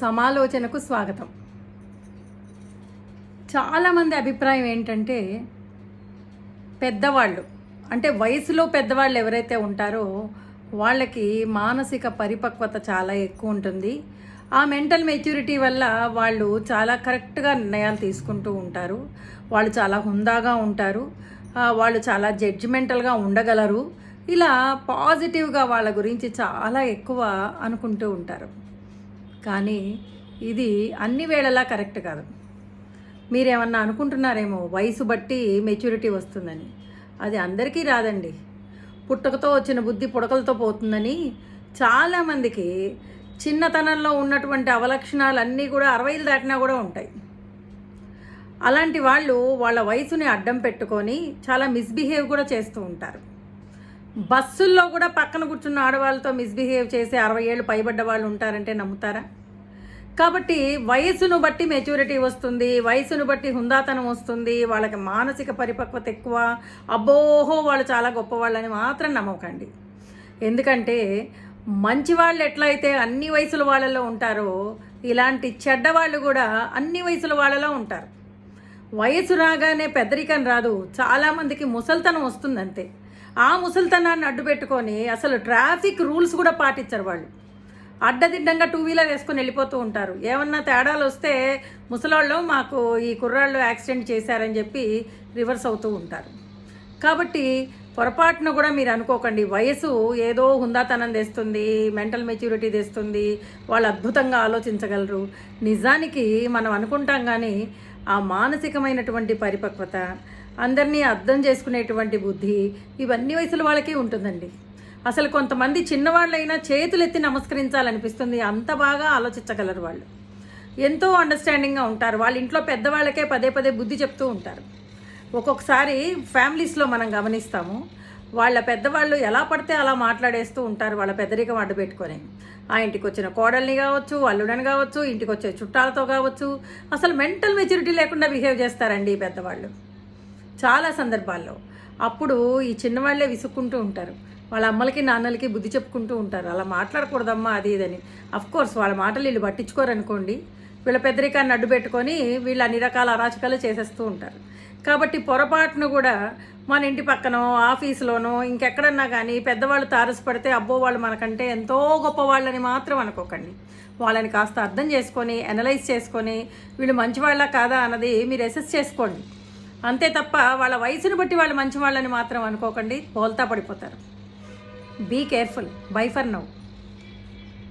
సమాలోచనకు స్వాగతం. చాలామంది అభిప్రాయం ఏంటంటే పెద్దవాళ్ళు అంటే వయసులో పెద్దవాళ్ళు ఎవరైతే ఉంటారో వాళ్ళకి మానసిక పరిపక్వత చాలా ఎక్కువ ఉంటుంది. ఆ మెంటల్ మెచ్యూరిటీ వల్ల వాళ్ళు చాలా కరెక్ట్గా నిర్ణయాలు తీసుకుంటూ ఉంటారు. వాళ్ళు చాలా హుందాగా ఉంటారు. వాళ్ళు చాలా జడ్జిమెంటల్గా ఉండగలరు. ఇలా పాజిటివ్గా వాళ్ళ గురించి చాలా ఎక్కువ అనుకుంటూ ఉంటారు. కానీ ఇది అన్ని వేళలా కరెక్ట్ కాదు. మీరేమన్నా అనుకుంటున్నారేమో వయసు బట్టి మెచ్యూరిటీ వస్తుందని. అది అందరికీ రాదండి. పుట్టుకతో వచ్చిన బుద్ధి పుడకలతో పోతుందని చాలామందికి చిన్నతనంలో ఉన్నటువంటి అవలక్షణాలు అన్నీ కూడా అరవైలు దాటినా కూడా ఉంటాయి. అలాంటి వాళ్ళు వాళ్ళ వయసుని అడ్డం పెట్టుకొని చాలా మిస్బిహేవ్ కూడా చేస్తూ ఉంటారు. బస్సుల్లో కూడా పక్కన కూర్చున్న ఆడవాళ్ళతో మిస్బిహేవ్ చేసి అరవై ఏళ్ళు పైబడ్డ వాళ్ళు ఉంటారంటే నమ్ముతారా? కాబట్టి వయసును బట్టి మెచ్యూరిటీ వస్తుంది వయసును బట్టి హుందాతనం వస్తుంది వాళ్ళకి మానసిక పరిపక్వత ఎక్కువ అబ్బోహో వాళ్ళు చాలా గొప్పవాళ్ళని మాత్రం నమ్మకండి. ఎందుకంటే మంచి వాళ్ళు ఎట్లయితే అన్ని వయసుల వాళ్ళలో ఉంటారో ఇలాంటి చెడ్డ వాళ్ళు కూడా అన్ని వయసుల వాళ్ళలో ఉంటారు. వయసు రాగానే పెద్దరికం రాదు చాలామందికి ముసల్తనం వస్తుంది అంతే ఆ ముసలితనాన్ని అడ్డు పెట్టుకొని అసలు ట్రాఫిక్ రూల్స్ కూడా పాటించరు వాళ్ళు. అడ్డదిడ్డంగా టూ వీలర్ వేసుకొని వెళ్ళిపోతూ ఉంటారు. ఏమన్నా తేడాలు వస్తే ముసలాళ్ళు మాకు ఈ కుర్రాళ్ళు యాక్సిడెంట్ చేశారని చెప్పి రివర్స్ అవుతూ ఉంటారు. కాబట్టి పొరపాటున కూడా మీరు అనుకోకండి. వయసు ఏదో హుందాతనం తెస్తుంది మెంటల్ మెచ్యూరిటీ తెస్తుంది వాళ్ళు అద్భుతంగా ఆలోచించగలరు. నిజానికి మనం అనుకుంటాం కానీ ఆ మానసికమైనటువంటి పరిపక్వత అందరినీ అర్థం చేసుకునేటువంటి బుద్ధి ఇవన్నీ వయసుల వాళ్ళకే ఉంటుందండి. అసలు కొంతమంది చిన్నవాళ్ళైనా చేతులెత్తి నమస్కరించాలనిపిస్తుంది. అంత బాగా ఆలోచించగలరు వాళ్ళు. ఎంతో అండర్స్టాండింగ్గా ఉంటారు. వాళ్ళ ఇంట్లో పెద్దవాళ్ళకే పదే పదే బుద్ధి చెప్తూ ఉంటారు. ఒక్కొక్కసారి ఫ్యామిలీస్లో మనం గమనిస్తాము వాళ్ళ పెద్దవాళ్ళు ఎలా పడితే అలా మాట్లాడేస్తూ ఉంటారు వాళ్ళ పెద్దరికం అడ్డు పెట్టుకొని. ఆ ఇంటికి వచ్చిన కోడల్ని కావచ్చు అల్లుడని కావచ్చు ఇంటికి వచ్చే చుట్టాలతో కావచ్చు అసలు మెంటల్ మెచ్యూరిటీ లేకుండా బిహేవ్ చేస్తారండి ఈ పెద్దవాళ్ళు. చాలా సందర్భాల్లో. అప్పుడు ఈ చిన్నవాళ్ళే విసుక్కుంటూ ఉంటారు. వాళ్ళ అమ్మలకి నాన్నలకి బుద్ధి చెప్పుకుంటూ ఉంటారు. అలా మాట్లాడకూడదమ్మా అది ఇదని. కోర్స్ వాళ్ళ మాటలు వీళ్ళు పట్టించుకోరనుకోండి. వీళ్ళ పెద్దరికాన్ని అడ్డు పెట్టుకొని వీళ్ళు అన్ని రకాల అరాచకాలు చేసేస్తూ ఉంటారు. కాబట్టి పొరపాటును కూడా మన ఇంటి పక్కనో ఆఫీసులోనో ఇంకెక్కడన్నా కానీ పెద్దవాళ్ళు తారసపడితే అబ్బో వాళ్ళు మనకంటే ఎంతో గొప్ప వాళ్ళని మాత్రం అనుకోకండి. వాళ్ళని కాస్త అర్థం చేసుకొని అనలైజ్ చేసుకొని వీళ్ళు మంచివాళ్ళ కాదా అన్నది మీరు అసెస్ చేసుకోండి. అంతే తప్ప వాళ్ళ వయసును బట్టి వాళ్ళు మంచి వాళ్ళని మాత్రం అనుకోకండి. బోల్తా పడిపోతారు. Be careful bye for now